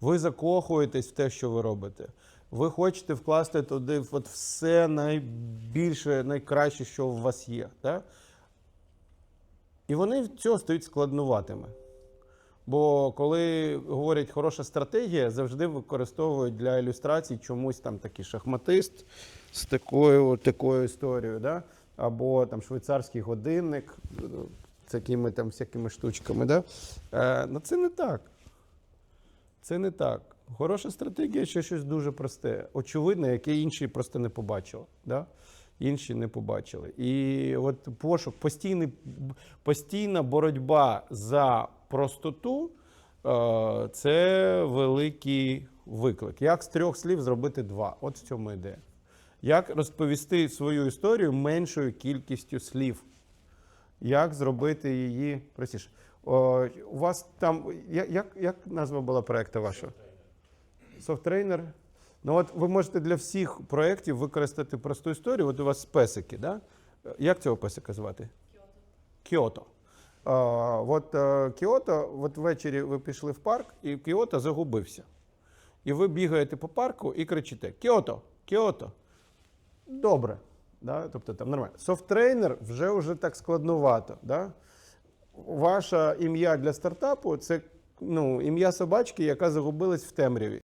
Ви закохуєтесь в те, що ви робите. Ви хочете вкласти туди от все найбільше, найкраще, що у вас є. Да? І вони цього стають складнуватими. Бо коли говорять хороша стратегія, завжди використовують для ілюстрацій чомусь там такий шахматист з такою, такою історією, да? або там швейцарський годинник з такими там всякими штучками. Да? Е, ну це не так. Це не так. Хороша стратегія ще щось дуже просте, очевидне, яке інші просто не побачили. Да? Інші не побачили. І от пошук, постійний, постійна боротьба за простоту е, це великий виклик. Як з трьох слів зробити два? От в цьому ідея. Як розповісти свою історію меншою кількістю слів? Як зробити її простіше? У вас там як, як назва була проекту вашого? Софтрейнер. Ну от ви можете для всіх проєктів використати просту історію. От у вас песики, да? Як цього песика звати? Кіото. А, от е, Кіото, от ввечері ви пішли в парк, і Кіото загубився. І ви бігаєте по парку і кричите: Кіото, Кіото. Добре. Да? Тобто там нормально. Софтрейнер вже вже так складнувато. Да? Ваше ім'я для стартапу це ну, ім'я собачки, яка загубилась в темряві.